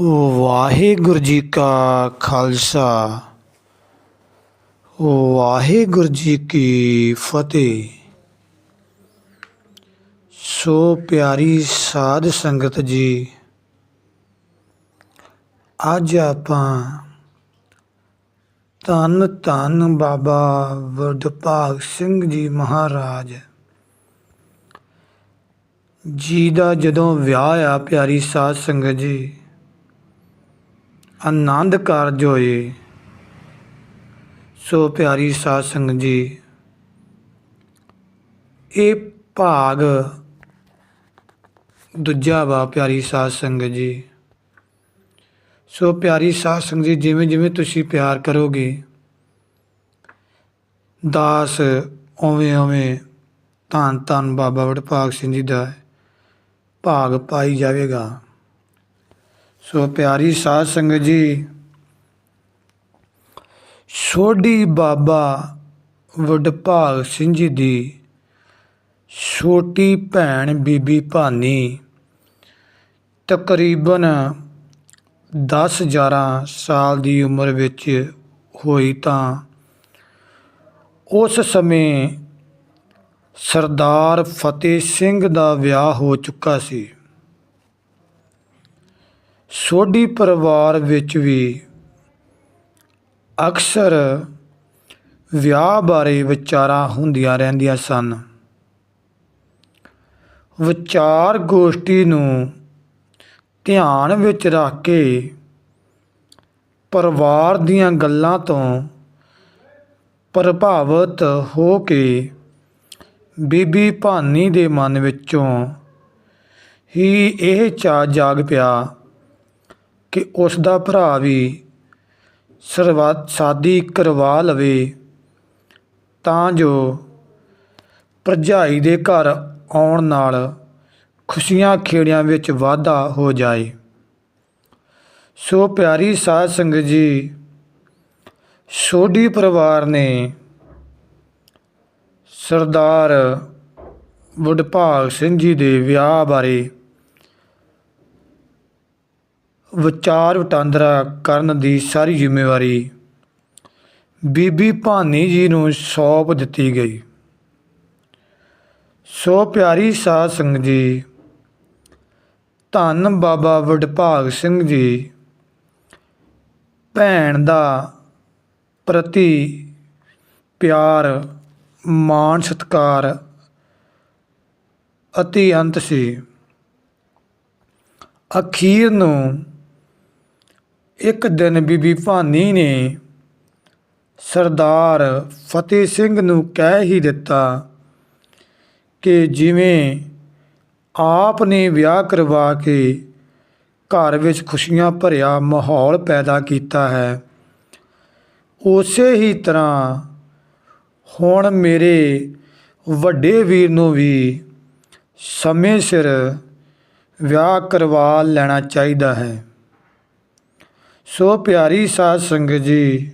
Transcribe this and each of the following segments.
ਵਾਹਿਗੁਰੂ ਜੀ ਕਾ ਖਾਲਸਾ। ਵਾਹਿਗੁਰੂ ਜੀ ਕੀ ਫਤਿਹ। ਸੋ ਪਿਆਰੀ ਸਾਧ ਸੰਗਤ ਜੀ, ਅੱਜ ਆਪਾਂ ਧੰਨ ਧੰਨ ਬਾਬਾ ਵਡਭਾਗ ਸਿੰਘ ਜੀ ਮਹਾਰਾਜ ਜੀ ਦਾ ਜਦੋਂ ਵਿਆਹ ਆ, ਪਿਆਰੀ ਸਾਧ ਸੰਗਤ ਜੀ ਆਨੰਦ ਕਾਰਜ ਹੋਏ। ਸੋ ਪਿਆਰੀ ਸਾਧ ਸੰਗਤ ਜੀ, ਇਹ ਭਾਗ ਦੂਜਾ ਵਾ ਪਿਆਰੀ ਸਾਧ ਸੰਗਤ ਜੀ। ਸੋ ਪਿਆਰੀ ਸਾਧ ਸੰਗਤ ਜੀ, ਜਿਵੇਂ ਜਿਵੇਂ ਤੁਸੀਂ ਪਿਆਰ ਕਰੋਗੇ, ਦਾਸ ਉਵੇਂ ਉਵੇਂ ਧੰਨ ਧੰਨ ਬਾਬਾ ਵਡਭਾਗ ਸਿੰਘ ਜੀ ਦਾ ਭਾਗ ਪਾਈ ਜਾਵੇਗਾ। ਸੋ ਪਿਆਰੀ ਸਾਧ ਸੰਗਤ ਜੀ, ਸੋਢੀ ਬਾਬਾ ਵਡਭਾਗ ਸਿੰਘ ਜੀ ਦੀ ਛੋਟੀ ਭੈਣ ਬੀਬੀ ਭਾਨੀ ਤਕਰੀਬਨ 10 11 ਸਾਲ ਦੀ ਉਮਰ ਵਿੱਚ ਹੋਈ ਤਾਂ ਉਸ ਸਮੇਂ ਸਰਦਾਰ ਫਤਿਹ ਸਿੰਘ ਦਾ ਵਿਆਹ ਹੋ ਚੁੱਕਾ ਸੀ। ਸੋਢੀ ਪਰਿਵਾਰ ਵਿੱਚ ਵੀ ਅਕਸਰ ਵਿਆਹ ਬਾਰੇ ਵਿਚਾਰਾਂ ਹੁੰਦੀਆਂ ਰਹਿੰਦੀਆਂ ਸਨ। ਵਿਚਾਰ ਗੋਸ਼ਟੀ ਨੂੰ ਧਿਆਨ ਵਿੱਚ ਰੱਖ ਕੇ ਪਰਿਵਾਰ ਦੀਆਂ ਗੱਲਾਂ ਤੋਂ ਪ੍ਰਭਾਵਿਤ ਹੋ ਕੇ ਬੀਬੀ ਭਾਨੀ ਦੇ ਮਨ ਵਿੱਚੋਂ ਹੀ ਇਹ ਚਾਅ ਜਾਗ ਪਿਆ ਕਿ ਉਸ ਦਾ ਭਰਾ ਵੀ ਸਰਵਾ, ਸਾਦੀ ਕਰਵਾ ਲਵੇ, ਤਾਂ ਜੋ ਭਰਜਾਈ ਦੇ ਘਰ ਆਉਣ ਨਾਲ ਖੁਸ਼ੀਆਂ ਖੇੜਿਆਂ ਵਿੱਚ ਵਾਧਾ ਹੋ ਜਾਏ। ਸੋ ਪਿਆਰੀ ਸਾਧ ਸੰਗਤ ਜੀ, ਸੋਢੀ ਪਰਿਵਾਰ ਨੇ ਸਰਦਾਰ ਵਡਭਾਗ ਸਿੰਘ ਜੀ ਦੇ ਵਿਆਹ ਬਾਰੇ ਵਿਚਾਰ ਵਟਾਂਦਰਾ ਕਰਨ ਦੀ ਸਾਰੀ ਜ਼ਿੰਮੇਵਾਰੀ ਬੀਬੀ ਭਾਨੀ ਜੀ ਨੂੰ ਸੌਂਪ ਦਿੱਤੀ ਗਈ। ਸੋ ਪਿਆਰੀ ਸਾਧ ਸੰਗਤ ਜੀ, ਧੰਨ ਬਾਬਾ ਵਡਭਾਗ ਸਿੰਘ ਜੀ, ਭੈਣ ਦਾ ਪ੍ਰਤੀ ਪਿਆਰ, ਮਾਣ ਸਤਕਾਰ ਅਤੀ ਅੰਤ ਸੀ। ਅਖੀਰ ਨੂੰ ਇੱਕ ਦਿਨ ਬੀਬੀ ਭਾਨੀ ਨੇ ਸਰਦਾਰ ਫਤਿਹ ਸਿੰਘ ਨੂੰ ਕਹਿ ਹੀ ਦਿੱਤਾ ਕਿ ਜਿਵੇਂ ਆਪ ਨੇ ਵਿਆਹ ਕਰਵਾ ਕੇ ਘਰ ਵਿੱਚ ਖੁਸ਼ੀਆਂ ਭਰਿਆ ਮਾਹੌਲ ਪੈਦਾ ਕੀਤਾ ਹੈ, ਉਸੇ ਹੀ ਤਰ੍ਹਾਂ ਹੁਣ ਮੇਰੇ ਵੱਡੇ ਵੀਰ ਨੂੰ ਵੀ ਸਮੇਂ ਸਿਰ ਵਿਆਹ ਕਰਵਾ ਲੈਣਾ ਚਾਹੀਦਾ ਹੈ। ਸੋ ਪਿਆਰੀ ਸਾਧ ਸੰਗਤ ਜੀ,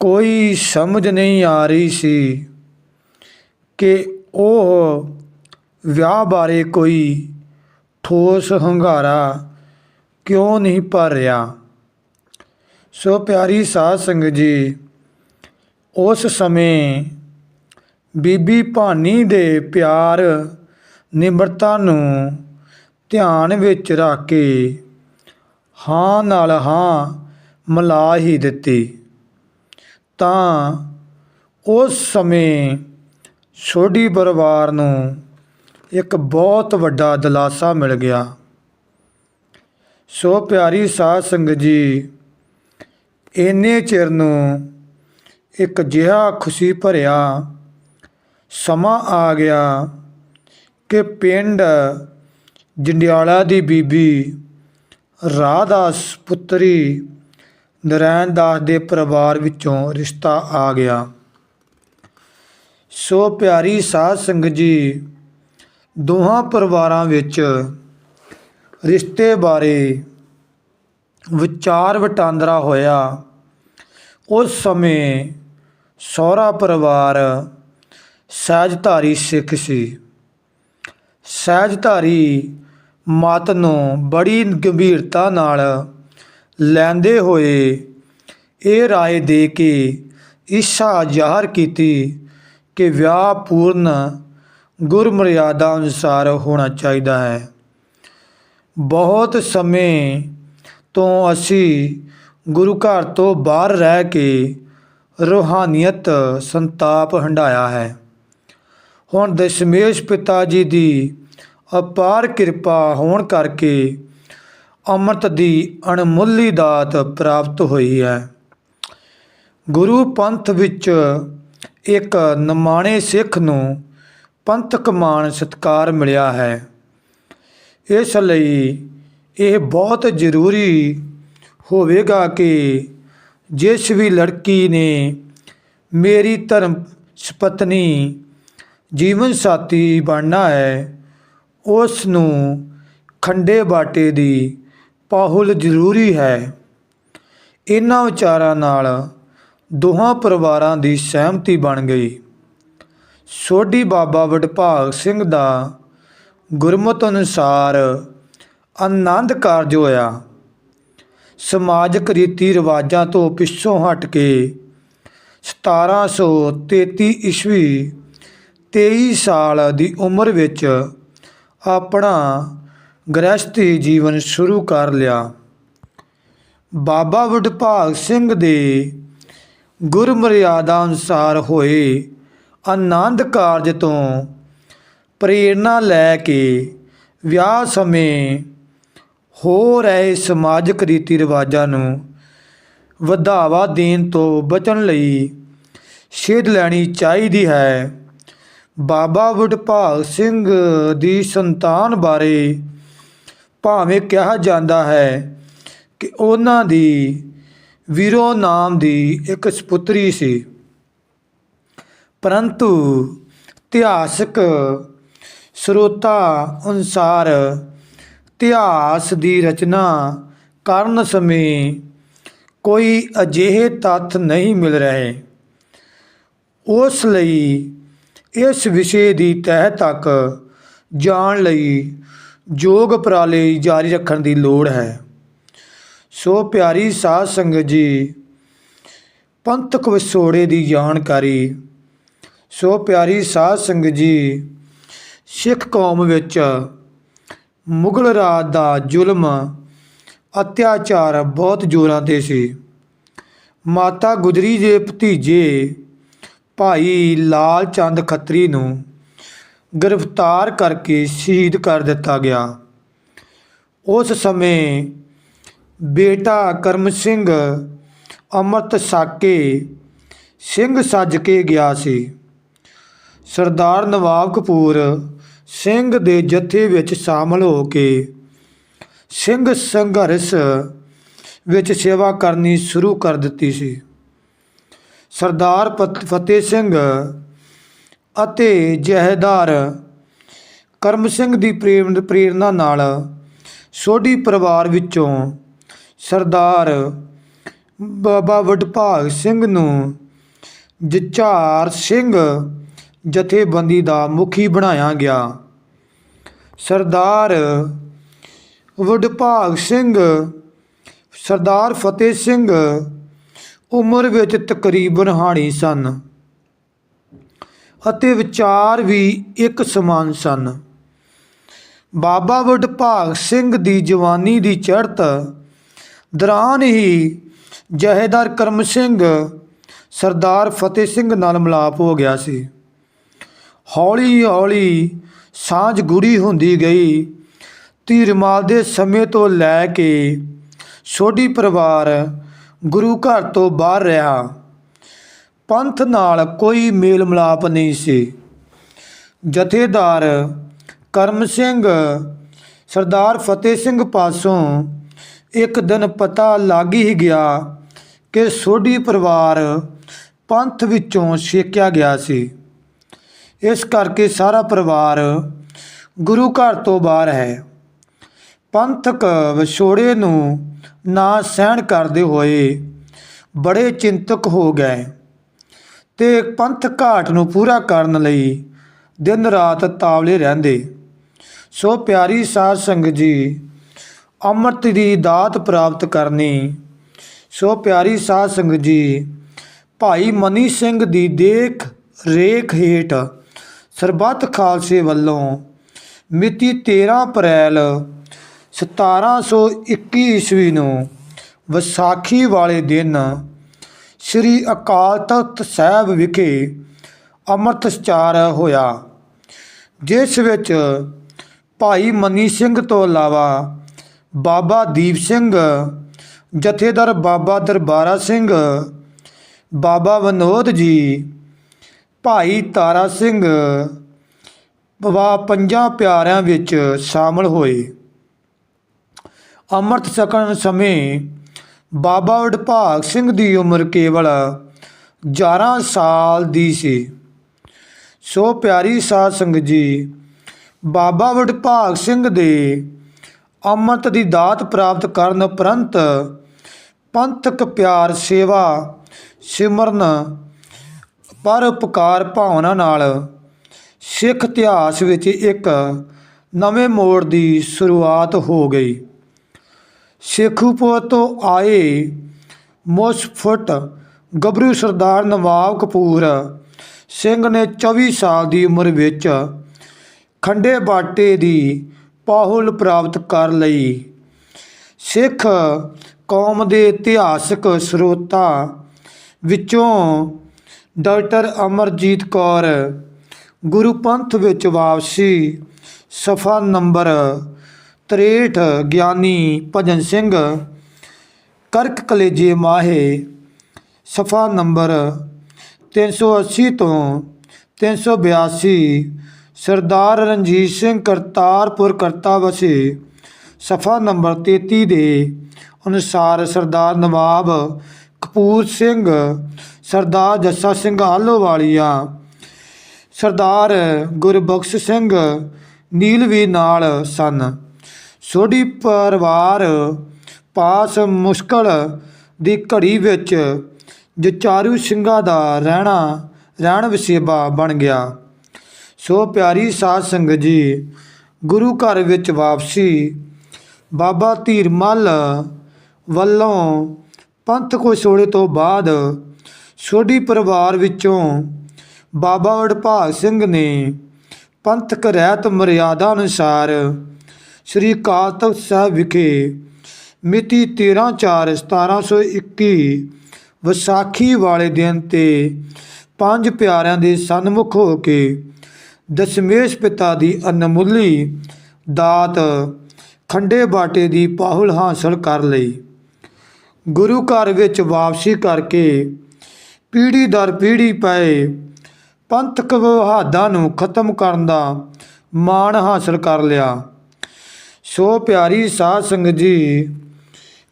ਕੋਈ ਸਮਝ ਨਹੀਂ ਆ ਰਹੀ ਸੀ ਕਿ ਉਹ ਵਿਆਹ ਬਾਰੇ ਕੋਈ ਠੋਸ ਹੰਗਾਰਾ ਕਿਉਂ ਨਹੀਂ ਭਰ ਰਿਹਾ। ਸੋ ਪਿਆਰੀ ਸਾਧ ਸੰਗਤ ਜੀ, ਉਸ ਸਮੇਂ ਬੀਬੀ ਭਾਨੀ ਦੇ ਪਿਆਰ ਨਿਮਰਤਾ ਨੂੰ ਧਿਆਨ ਵਿੱਚ ਰੱਖ ਕੇ ਹਾਂ ਨਾਲ ਹਾਂ ਮਿਲਾ ਹੀ ਦਿੱਤੀ। ਤਾਂ ਉਸ ਸਮੇਂ ਛੋਡੀ ਪਰਿਵਾਰ ਨੂੰ ਇੱਕ ਬਹੁਤ ਵੱਡਾ ਦਿਲਾਸਾ ਮਿਲ ਗਿਆ। ਸੋ ਪਿਆਰੀ ਸਾਧ ਸੰਗਤ ਜੀ, ਇੰਨੇ ਚਿਰ ਨੂੰ ਇੱਕ ਜਿਹਾ ਖੁਸ਼ੀ ਭਰਿਆ ਸਮਾਂ ਆ ਗਿਆ ਕਿ ਪਿੰਡ ਜੰਡਿਆਲਾ ਦੀ ਬੀਬੀ ਰਾਧਾਸ ਪੁੱਤਰੀ ਨਰੈਣ ਦਾਸ ਦੇ ਪਰਿਵਾਰ ਵਿੱਚੋਂ ਰਿਸ਼ਤਾ ਆ ਗਿਆ। ਸੋ ਪਿਆਰੀ ਸਾਧ ਸੰਗਤ ਜੀ, ਦੋਹਾਂ ਪਰਿਵਾਰਾਂ ਵਿੱਚ ਰਿਸ਼ਤੇ ਬਾਰੇ ਵਿਚਾਰ ਵਟਾਂਦਰਾ ਹੋਇਆ। ਉਸ ਸਮੇਂ ਸਹੁਰਾ ਪਰਿਵਾਰ ਸਹਿਜਧਾਰੀ ਸਿੱਖ ਸੀ। ਸਹਿਜਧਾਰੀ ਮਤ ਨੂੰ ਬੜੀ ਗੰਭੀਰਤਾ ਨਾਲ ਲੈਂਦੇ ਹੋਏ ਇਹ ਰਾਏ ਦੇ ਕੇ ਇੱਛਾ ਜ਼ਾਹਰ ਕੀਤੀ ਕਿ ਵਿਆਹ ਪੂਰਨ ਗੁਰਮਰਿਆਦਾ ਅਨੁਸਾਰ ਹੋਣਾ ਚਾਹੀਦਾ ਹੈ। ਬਹੁਤ ਸਮੇਂ ਤੋਂ ਅਸੀਂ ਗੁਰੂ ਘਰ ਤੋਂ ਬਾਹਰ ਰਹਿ ਕੇ ਰੂਹਾਨੀਅਤ, ਸੰਤਾਪ ਹੰਡਾਇਆ ਹੈ। ਹੁਣ ਦਸ਼ਮੇਸ਼ ਪਿਤਾ ਜੀ ਦੀ ਅਪਾਰ ਕਿਰਪਾ ਹੋਣ ਕਰਕੇ ਅੰਮ੍ਰਿਤ ਦੀ ਅਣਮੁੱਲੀ ਦਾਤ ਪ੍ਰਾਪਤ ਹੋਈ ਹੈ। ਗੁਰੂ ਪੰਥ ਵਿੱਚ ਇੱਕ ਨਿਮਾਣੇ ਸਿੱਖ ਨੂੰ ਪੰਥਕ ਮਾਣ ਸਤਕਾਰ ਮਿਲਿਆ ਹੈ। ਇਸ ਲਈ ਇਹ ਬਹੁਤ ਜ਼ਰੂਰੀ ਹੋਵੇਗਾ ਕਿ ਜਿਸ ਵੀ ਲੜਕੀ ਨੇ ਮੇਰੀ ਧਰਮ ਸੁਪਤਨੀ ਜੀਵਨ ਸਾਥੀ ਬਣਨਾ ਹੈ ਉਸ ਨੂੰ ਖੰਡੇ ਬਾਟੇ ਦੀ ਪਾਹੁਲ ਜ਼ਰੂਰੀ ਹੈ। ਇਹਨਾਂ ਵਿਚਾਰਾਂ ਨਾਲ ਦੋਹਾਂ ਪਰਿਵਾਰਾਂ ਦੀ ਸਹਿਮਤੀ ਬਣ ਗਈ। ਸੋਢੀ ਬਾਬਾ ਵਡਭਾਗ ਸਿੰਘ ਦਾ ਗੁਰਮਤ ਅਨੁਸਾਰ ਆਨੰਦ ਕਾਰਜ ਹੋਇਆ। ਸਮਾਜਿਕ ਰੀਤੀ ਰਿਵਾਜਾਂ ਤੋਂ ਪਿੱਛੋਂ ਹਟ ਕੇ 1733 ਈਸਵੀ 23 ਸਾਲ ਦੀ ਉਮਰ ਵਿੱਚ ਆਪਣਾ ਗ੍ਰਹਿਸਥੀ ਜੀਵਨ ਸ਼ੁਰੂ ਕਰ ਲਿਆ। ਬਾਬਾ ਵਡਭਾਗ ਸਿੰਘ ਦੇ ਗੁਰਮਰਿਆਦਾ ਅਨੁਸਾਰ ਹੋਏ ਆਨੰਦ ਕਾਰਜ ਤੋਂ ਪ੍ਰੇਰਣਾ ਲੈ ਕੇ ਵਿਆਹ ਸਮੇਂ ਹੋ ਰਹੇ ਸਮਾਜਿਕ ਰੀਤੀ ਰਿਵਾਜਾਂ ਨੂੰ ਵਧਾਵਾ ਦੇਣ ਤੋਂ ਬਚਣ ਲਈ ਸੇਧ ਲੈਣੀ ਚਾਹੀਦੀ ਹੈ। ਬਾਬਾ ਵਡਭਾਗ ਸਿੰਘ ਦੀ ਸੰਤਾਨ ਬਾਰੇ ਭਾਵੇਂ ਕਿਹਾ ਜਾਂਦਾ ਹੈ ਕਿ ਉਹਨਾਂ ਦੀ ਵੀਰੋ ਨਾਮ ਦੀ ਇੱਕ ਸੁਪੁੱਤਰੀ ਸੀ। ਪਰੰਤੂ ਇਤਿਹਾਸਕ ਸਰੋਤਾ ਅਨੁਸਾਰ ਇਤਿਹਾਸ ਦੀ ਰਚਨਾ ਕਰਨ ਸਮੇਂ ਕੋਈ ਅਜਿਹੇ ਤੱਥ ਨਹੀਂ ਮਿਲ ਰਹੇ। ਉਸ ਲਈ ਇਸ ਵਿਸ਼ੇ ਦੀ ਤਹਿ ਤੱਕ ਜਾਣ ਲਈ ਯੋਗ ਉਪਰਾਲੇ ਜਾਰੀ ਰੱਖਣ ਦੀ ਲੋੜ ਹੈ। ਸੋ ਪਿਆਰੀ ਸਾਧ ਸੰਗਤ ਜੀ, ਪੰਥਕ ਵਿਛੋੜੇ ਦੀ ਜਾਣਕਾਰੀ। ਸੋ ਪਿਆਰੀ ਸਾਧ ਸੰਗਤ ਜੀ, ਸਿੱਖ ਕੌਮ ਵਿੱਚ ਮੁਗਲ ਰਾਜ ਦਾ ਜ਼ੁਲਮ, ਅਤਿਆਚਾਰ ਬਹੁਤ ਜ਼ੋਰਾਂ ਤੇ ਸੀ। ਮਾਤਾ ਗੁਜਰੀ ਦੇ ਭਤੀਜੇ ਭਾਈ ਲਾਲ ਚੰਦ ਖੱਤਰੀ ਨੂੰ ਗ੍ਰਿਫਤਾਰ ਕਰਕੇ ਸ਼ਹੀਦ ਕਰ ਦਿੱਤਾ ਗਿਆ। ਉਸ ਸਮੇਂ ਬੇਟਾ ਕਰਮ ਸਿੰਘ ਅੰਮ੍ਰਿਤ ਸਾਕੇ ਸਿੰਘ ਸੱਜ ਕੇ ਗਿਆ ਸੀ। ਸਰਦਾਰ ਨਵਾਬ ਕਪੂਰ ਸਿੰਘ ਦੇ ਜਥੇ ਵਿੱਚ ਸ਼ਾਮਲ ਹੋ ਕੇ ਸਿੰਘ ਸੰਘਰਸ਼ ਵਿੱਚ ਸੇਵਾ ਕਰਨੀ ਸ਼ੁਰੂ ਕਰ ਦਿੱਤੀ ਸੀ। ਸਰਦਾਰ ਪਤ- ਫਤਿਹ ਸਿੰਘ ਅਤੇ ਜਹੇਦਾਰ ਕਰਮ ਸਿੰਘ ਦੀ ਪ੍ਰੇਮ ਪ੍ਰੇਰਣਾ ਨਾਲ ਸੋਢੀ ਪਰਿਵਾਰ ਵਿੱਚੋਂ ਸਰਦਾਰ ਬਾਬਾ ਵਡਭਾਗ ਸਿੰਘ ਨੂੰ ਜਚਾਰ ਸਿੰਘ ਜਥੇਬੰਦੀ ਦਾ ਮੁਖੀ ਬਣਾਇਆ ਗਿਆ। ਸਰਦਾਰ ਵਡਭਾਗ ਸਿੰਘ, ਸਰਦਾਰ ਫਤਿਹ ਸਿੰਘ ਉਮਰ ਵਿੱਚ ਤਕਰੀਬਨ ਹਾਣੀ ਸਨ ਅਤੇ ਵਿਚਾਰ ਵੀ ਇੱਕ ਸਮਾਨ ਸਨ। ਬਾਬਾ ਵਡਭਾਗ ਸਿੰਘ ਦੀ ਜਵਾਨੀ ਦੀ ਚੜ੍ਹਤ ਦੌਰਾਨ ਹੀ ਜਹੇਦਾਰ ਕਰਮ ਸਿੰਘ ਸਰਦਾਰ ਫਤਿਹ ਸਿੰਘ ਨਾਲ ਮਿਲਾਪ ਹੋ ਗਿਆ ਸੀ। ਹੌਲੀ ਹੌਲੀ ਸਾਂਝ ਗੂੜੀ ਹੁੰਦੀ ਗਈ। ਧੀਰਮਾਲ ਦੇ ਸਮੇਂ ਤੋਂ ਲੈ ਕੇ ਛੋਟੀ ਪਰਿਵਾਰ ਗੁਰੂ ਘਰ ਤੋਂ ਬਾਹਰ ਰਿਹਾ। ਪੰਥ ਨਾਲ ਕੋਈ ਮੇਲ ਮਿਲਾਪ ਨਹੀਂ ਸੀ। ਜਥੇਦਾਰ ਕਰਮ ਸਿੰਘ ਸਰਦਾਰ ਫਤਿਹ ਸਿੰਘ ਪਾਸੋਂ ਇੱਕ ਦਿਨ ਪਤਾ ਲੱਗ ਹੀ ਗਿਆ ਕਿ ਸੋਢੀ ਪਰਿਵਾਰ ਪੰਥ ਵਿੱਚੋਂ ਛੇਕਿਆ ਗਿਆ ਸੀ। ਇਸ ਕਰਕੇ ਸਾਰਾ ਪਰਿਵਾਰ ਗੁਰੂ ਘਰ ਤੋਂ ਬਾਹਰ ਹੈ। ਪੰਥਕ ਵਿਛੋੜੇ ਨੂੰ ਨਾ ਸਹਿਣ ਕਰਦੇ ਹੋਏ ਬੜੇ ਚਿੰਤਕ ਹੋ ਗਏ ਤੇ ਪੰਥ ਘਾਟ ਨੂੰ ਪੂਰਾ ਕਰਨ ਲਈ ਦਿਨ ਰਾਤ ਤਾਵਲੇ ਰਹਿੰਦੇ। ਸੋ ਪਿਆਰੀ ਸਾਧ ਸੰਗਤ ਜੀ, ਅੰਮ੍ਰਿਤ ਦੀ ਦਾਤ ਪ੍ਰਾਪਤ ਕਰਨੀ। ਸੋ ਪਿਆਰੀ ਸਾਧ ਸੰਗਤ ਜੀ, ਭਾਈ ਮਨੀ ਸਿੰਘ ਦੀ ਦੇਖ ਰੇਖ ਹੇਠ ਸਰਬੱਤ ਖਾਲਸੇ ਵੱਲੋਂ ਮਿਤੀ 13 ਅਪ੍ਰੈਲ 1721 ਈਸਵੀ ਨੂੰ ਵਿਸਾਖੀ ਵਾਲੇ ਦਿਨ ਸ੍ਰੀ ਅਕਾਲ ਤਖਤ ਸਾਹਿਬ ਵਿਖੇ ਅੰਮ੍ਰਿਤ ਹੋਇਆ, ਜਿਸ ਵਿੱਚ ਭਾਈ ਮਨੀ ਸਿੰਘ ਤੋਂ ਇਲਾਵਾ ਬਾਬਾ ਦੀਪ ਸਿੰਘ, ਜਥੇਦਾਰ ਬਾਬਾ ਦਰਬਾਰਾ ਸਿੰਘ, ਬਾਬਾ ਵਿਨੋਦ ਜੀ, ਭਾਈ ਤਾਰਾ ਸਿੰਘ ਵਾ ਪੰਜਾਂ ਪਿਆਰਿਆਂ ਵਿੱਚ ਸ਼ਾਮਲ ਹੋਏ। ਅੰਮ੍ਰਿਤ ਛਕਣ ਸਮੇਂ ਬਾਬਾ ਵਡਭਾਗ ਸਿੰਘ ਦੀ ਉਮਰ ਕੇਵਲ 11 ਸਾਲ ਦੀ ਸੀ। ਸੋ ਪਿਆਰੀ ਸਾਧ ਸੰਗਤ ਜੀ, ਬਾਬਾ ਵਡਭਾਗ ਸਿੰਘ ਦੇ ਅੰਮ੍ਰਿਤ ਦੀ ਦਾਤ ਪ੍ਰਾਪਤ ਕਰਨ ਉਪਰੰਤ ਪੰਥਕ ਪਿਆਰ, ਸੇਵਾ, ਸਿਮਰਨ, ਪਰ ਉਪਕਾਰ ਭਾਵਨਾ ਨਾਲ ਸਿੱਖ ਇਤਿਹਾਸ ਵਿੱਚ ਇੱਕ ਨਵੇਂ ਮੋੜ ਦੀ ਸ਼ੁਰੂਆਤ ਹੋ ਗਈ। ਸ਼ੇਖੂਪੁਰ ਤੋਂ ਆਏ ਮੁਸਫਟ ਗੱਭਰੂ ਸਰਦਾਰ ਨਵਾਬ ਕਪੂਰ ਸਿੰਘ ਨੇ 24 ਸਾਲ ਦੀ ਉਮਰ ਵਿੱਚ ਖੰਡੇ ਬਾਟੇ ਦੀ ਪਾਹੁਲ ਪ੍ਰਾਪਤ ਕਰ ਲਈ। ਸਿੱਖ ਕੌਮ ਦੇ ਇਤਿਹਾਸਕ ਸਰੋਤਾਂ ਵਿੱਚੋਂ ਡਾਕਟਰ ਅਮਰਜੀਤ ਕੌਰ ਗੁਰੂ ਪੰਥ ਵਿੱਚ ਵਾਪਸੀ, ਸਫਾ ਨੰਬਰ 63 ਗਿਆਨੀ ਭਜਨ ਸਿੰਘ, ਕਰਕ ਕਲੇਜੇ ਮਾਹੇ, ਸਫਾ ਨੰਬਰ 380 ਤੋਂ 382 ਸਰਦਾਰ ਰਣਜੀਤ ਸਿੰਘ ਕਰਤਾਰਪੁਰ ਕਰਤਾ ਵਸੇ, ਸਫਾ ਨੰਬਰ 33 ਦੇ ਅਨੁਸਾਰ ਸਰਦਾਰ ਨਵਾਬ ਕਪੂਰ ਸਿੰਘ, ਸਰਦਾਰ ਜੱਸਾ ਸਿੰਘ ਆਲੋਵਾਲੀਆ ਸਰਦਾਰ ਗੁਰਬਖਸ਼ ਸਿੰਘ, ਨੀਲਵੀ ਨਾਲ ਸਨ। ਸੋਢੀ ਪਰਿਵਾਰ ਪਾਸ ਮੁਸ਼ਕਲ ਦੀ ਘੜੀ ਵਿੱਚ ਜਚਾਰੂ ਸਿੰਘਾਂ ਦਾ ਰਹਿਣਾ, ਰਹਿਣ ਵਸੇਬਾ ਬਣ ਗਿਆ। ਸੋ ਪਿਆਰੀ ਸਾਧ ਸੰਗਤ ਜੀ, ਗੁਰੂ ਘਰ ਵਿੱਚ ਵਾਪਸੀ, ਬਾਬਾ ਧੀਰ ਮੱਲ ਵੱਲੋਂ ਪੰਥ ਕੋਸੋੜੇ ਤੋਂ ਬਾਅਦ ਸੋਢੀ ਪਰਿਵਾਰ ਵਿੱਚੋਂ ਬਾਬਾ ਵਡਭਾਗ ਸਿੰਘ ਨੇ ਪੰਥਕ ਰਹਿਤ ਮਰਿਆਦਾ ਅਨੁਸਾਰ ਸ੍ਰੀ ਅਕਾਲ ਸਾਹਿਬ ਵਿਖੇ ਮਿਤੀ 13/4/1721 ਵਿਸਾਖੀ ਵਾਲੇ ਦਿਨ ਤੇ ਪੰਜ ਪਿਆਰਿਆਂ ਦੇ ਸਨਮੁਖ ਹੋ ਕੇ ਦਸ਼ਮੇਸ਼ ਪਿਤਾ ਦੀ ਅਨਮੁੱਲੀ ਦਾਤ ਖੰਡੇ ਬਾਟੇ ਦੀ ਪਾਹੁਲ ਹਾਸਲ ਕਰ ਲਈ। ਗੁਰੂ ਘਰ ਵਿੱਚ ਵਾਪਸੀ ਕਰਕੇ ਪੀੜ੍ਹੀ ਦਰ ਪੀੜ੍ਹੀ ਪਏ ਪੰਥਕ ਵਿਵਾਦਾਂ ਨੂੰ ਖਤਮ ਕਰਨ ਦਾ ਮਾਣ ਹਾਸਲ ਕਰ ਲਿਆ। ਸੋ ਪਿਆਰੀ ਸਾਧ ਸੰਗਤ ਜੀ,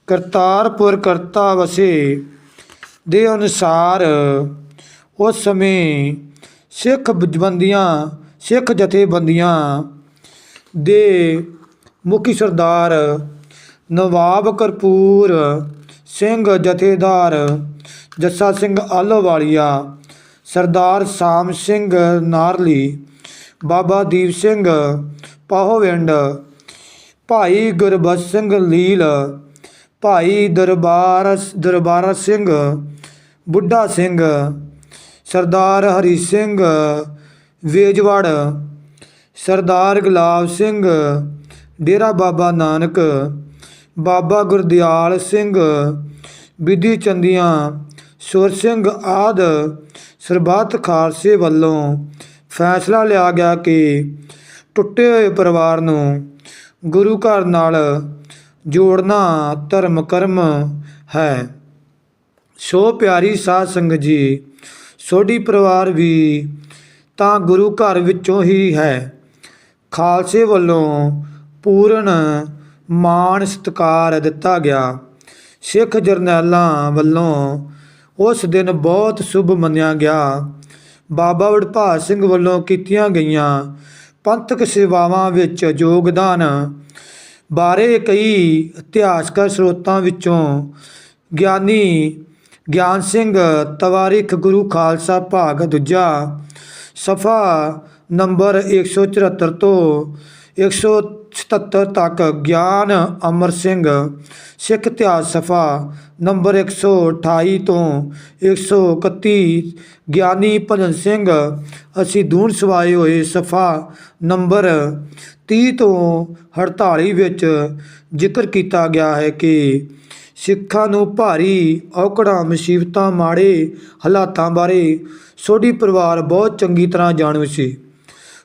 ਕਰਤਾਰਪੁਰ ਕਰਤਾ ਵਸੇ ਦੇ ਅਨੁਸਾਰ ਉਸ ਸਮੇਂ ਸਿੱਖ ਜਬੰਦੀਆਂ ਸਿੱਖ ਜਥੇਬੰਦੀਆਂ ਦੇ ਮੁਖੀ ਸਰਦਾਰ ਨਵਾਬ ਕਰਪੂਰ ਸਿੰਘ, ਜਥੇਦਾਰ ਜੱਸਾ ਸਿੰਘ ਆਲੋਵਾਲੀਆ, ਸਰਦਾਰ ਸਾਮ ਸਿੰਘ ਨਾਰਲੀ, ਬਾਬਾ ਦੀਪ ਸਿੰਘ ਪਾਹੋਵਿੰਡ ਭਾਈ ਗੁਰਬਖਸ਼ ਸਿੰਘ ਲੀਲ, ਭਾਈ ਦਰਬਾਰ ਦਰਬਾਰਾ ਸਿੰਘ, ਬੁੱਢਾ ਸਿੰਘ, ਸਰਦਾਰ ਹਰੀ ਸਿੰਘ, ਵੇਜਵਾੜ, ਸਰਦਾਰ ਗੁਲਾਬ ਸਿੰਘ, ਡੇਰਾ ਬਾਬਾ ਨਾਨਕ, ਬਾਬਾ ਗੁਰਦਿਆਲ ਸਿੰਘ ਵਿਧੀ ਚੰਦੀਆਂ, ਸੁਰ ਸਿੰਘ ਆਦ, ਸਰਬੱਤ ਖਾਲਸੇ ਵੱਲੋਂ ਫੈਸਲਾ ਲਿਆ ਗਿਆ ਕਿ ਟੁੱਟੇ ਹੋਏ ਪਰਿਵਾਰ ਨੂੰ ਗੁਰੂ ਘਰ ਨਾਲ ਜੋੜਨਾ ਧਰਮ ਕਰਮ ਹੈ। ਸੋ ਪਿਆਰੀ ਸਾਧ ਸੰਗਤ ਜੀ, ਸੋਢੀ ਪਰਿਵਾਰ ਵੀ ਤਾਂ ਗੁਰੂ ਘਰ ਵਿੱਚੋਂ ਹੀ ਹੈ। ਖਾਲਸੇ ਵੱਲੋਂ ਪੂਰਨ ਮਾਣ ਸਤਿਕਾਰ ਦਿੱਤਾ ਗਿਆ। ਸਿੱਖ ਜਰਨੈਲਾਂ ਵੱਲੋਂ ਉਸ ਦਿਨ ਬਹੁਤ ਸ਼ੁਭ ਮੰਨਿਆ ਗਿਆ। ਬਾਬਾ ਵਡਭਾਗ ਸਿੰਘ ਵੱਲੋਂ ਕੀਤੀਆਂ ਗਈਆਂ ਪੰਥਕ ਸੇਵਾਵਾਂ ਵਿੱਚ ਯੋਗਦਾਨ ਬਾਰੇ ਕਈ ਇਤਿਹਾਸਕ ਸਰੋਤਾਂ ਵਿੱਚੋਂ ਗਿਆਨੀ ਗਿਆਨ ਸਿੰਘ ਤਵਾਰੀਖ ਗੁਰੂ ਖਾਲਸਾ ਭਾਗ ਦੂਜਾ, ਸਫਾ ਨੰਬਰ 174 ਤੋਂ 177 ਤੱਕ ਗਿਆਨ ਅਮਰ ਸਿੰਘ, ਸਿੱਖ ਇਤਿਹਾਸ ਸਫਾ ਨੰਬਰ 128 ਤੋਂ 131 ਗਿਆਨੀ ਭਜਨ ਸਿੰਘ, ਅਸੀਂ ਦੂਣ ਸਵਾਏ ਹੋਏ ਸਫਾ ਨੰਬਰ 30 ਤੋਂ 48 ਵਿੱਚ ਜ਼ਿਕਰ ਕੀਤਾ ਗਿਆ ਹੈ ਕਿ ਸਿੱਖਾਂ ਨੂੰ ਭਾਰੀ ਔਕੜਾਂ, ਮੁਸੀਬਤਾਂ, ਮਾੜੇ ਹਾਲਾਤਾਂ ਬਾਰੇ ਸੋਢੀ ਪਰਿਵਾਰ ਬਹੁਤ ਚੰਗੀ ਤਰ੍ਹਾਂ ਜਾਣੂ ਸੀ।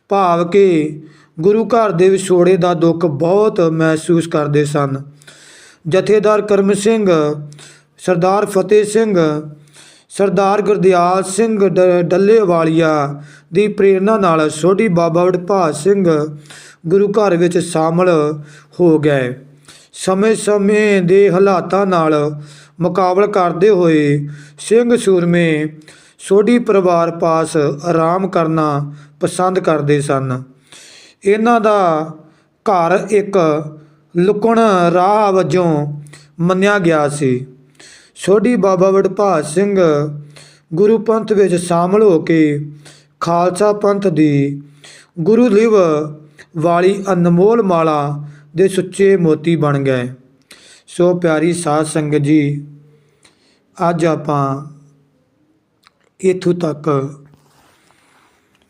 ਭਾਵ ਕਿ ਗੁਰੂ ਘਰ ਦੇ ਵਿਛੋੜੇ ਦਾ ਦੁੱਖ ਬਹੁਤ ਮਹਿਸੂਸ ਕਰਦੇ ਸਨ। ਜਥੇਦਾਰ ਕਰਮ ਸਿੰਘ, ਸਰਦਾਰ ਫਤਿਹ ਸਿੰਘ, ਸਰਦਾਰ ਗੁਰਦਿਆਲ ਸਿੰਘ ਡ- ਡੱਲੇਵਾਲੀਆ ਦੀ ਪ੍ਰੇਰਣਾ ਨਾਲ ਛੋਟੀ ਬਾਬਾ ਵਡਭਾਗ ਸਿੰਘ ਗੁਰੂ ਘਰ ਵਿੱਚ ਸ਼ਾਮਲ ਹੋ ਗਏ। ਸਮੇਂ-ਸਮੇਂ ਦੇ ਹਾਲਾਤਾਂ ਨਾਲ ਮੁਕਾਬਲਾ ਕਰਦੇ ਹੋਏ ਸਿੰਘ ਸੂਰਮੇ ਛੋਟੀ ਪਰਿਵਾਰ ਪਾਸ ਆਰਾਮ ਕਰਨਾ ਪਸੰਦ ਕਰਦੇ ਸਨ। ਇਹਨਾਂ ਦਾ ਘਰ ਇੱਕ ਲੁਕਣ ਰਾਹ ਵਜੋਂ ਮੰਨਿਆ ਗਿਆ ਸੀ। ਸੋਢੀ ਬਾਬਾ ਵਡਭਾਗ ਸਿੰਘ ਗੁਰੂ ਪੰਥ ਵਿੱਚ ਸ਼ਾਮਲ ਹੋ ਕੇ ਖਾਲਸਾ ਪੰਥ ਦੀ ਗੁਰੂ ਲਿਵ ਵਾਲੀ ਅਨਮੋਲ ਮਾਲਾ ਦੇ ਸੁੱਚੇ ਮੋਤੀ ਬਣ ਗਏ। ਸੋ ਪਿਆਰੀ ਸਾਧ ਸੰਗਤ ਜੀ, ਅੱਜ ਆਪਾਂ ਇੱਥੋਂ ਤੱਕ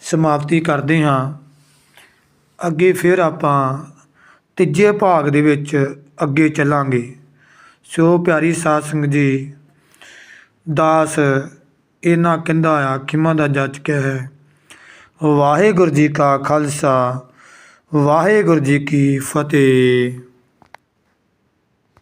ਸਮਾਪਤੀ ਕਰਦੇ ਹਾਂ। ਅੱਗੇ ਫਿਰ ਆਪਾਂ ਤੀਜੇ ਭਾਗ ਦੇ ਵਿੱਚ ਅੱਗੇ ਚੱਲਾਂਗੇ। ਸੋ ਪਿਆਰੀ ਸਾਧ ਸੰਗਤ ਜੀ, ਦਾਸ ਇਹਨਾਂ ਕਹਿੰਦਾ ਆ, ਖਿਮਾ ਦਾ ਜੱਜ ਕੇ ਹੈ ਵਾਹਿਗੁਰੂ ਜੀ ਕਾ ਖਾਲਸਾ, ਵਾਹਿਗੁਰੂ ਜੀ ਕੀ ਫਤਿਹ।